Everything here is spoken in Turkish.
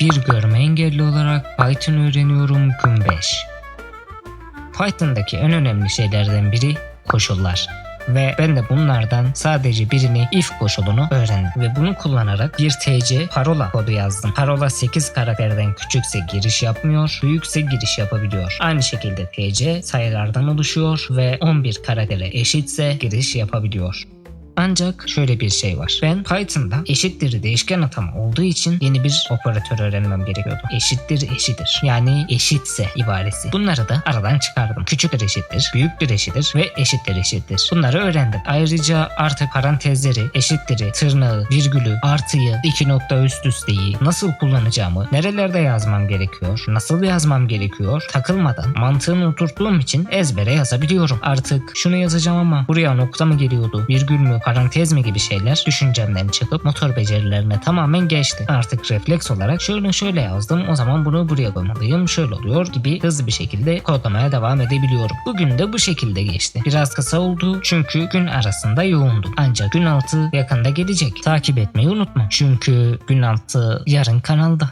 Bir görme engelli olarak Python öğreniyorum gün 5. Python'daki en önemli şeylerden biri koşullar. Ve ben de bunlardan sadece birini if koşulunu öğrendim. Ve bunu kullanarak bir TC parola kodu yazdım. Parola 8 karakterden küçükse giriş yapmıyor, büyükse giriş yapabiliyor. Aynı şekilde TC sayılardan oluşuyor ve 11 karaktere eşitse giriş yapabiliyor. Ancak şöyle bir şey var. Ben Python'da eşittir değişken atama olduğu için yeni bir operatör öğrenmem gerekiyordu. Eşittir eşittir. Yani eşitse ibaresi. Bunları da aradan çıkardım. Küçüktür eşittir, büyüktür eşittir ve eşittir eşittir. Bunları öğrendim. Ayrıca artık parantezleri, eşittiri, tırnağı, virgülü, artıyı, iki nokta üst üsteyi nasıl kullanacağımı, nerelerde yazmam gerekiyor, nasıl yazmam gerekiyor takılmadan mantığını oturttuğum için ezbere yazabiliyorum. Artık şunu yazacağım ama buraya nokta mı geliyordu, virgül mü, parantez mi gibi şeyler düşüncemden çıkıp motor becerilerine tamamen geçti. Artık refleks olarak şöyle şöyle yazdım o zaman bunu buraya koymalıyım şöyle oluyor gibi hızlı bir şekilde kodlamaya devam edebiliyorum. Bugün de bu şekilde geçti. Biraz kısa oldu çünkü gün arasında yoğundum. Ancak gün altı yakında gelecek. Takip etmeyi unutma. Çünkü gün altı yarın kanalda.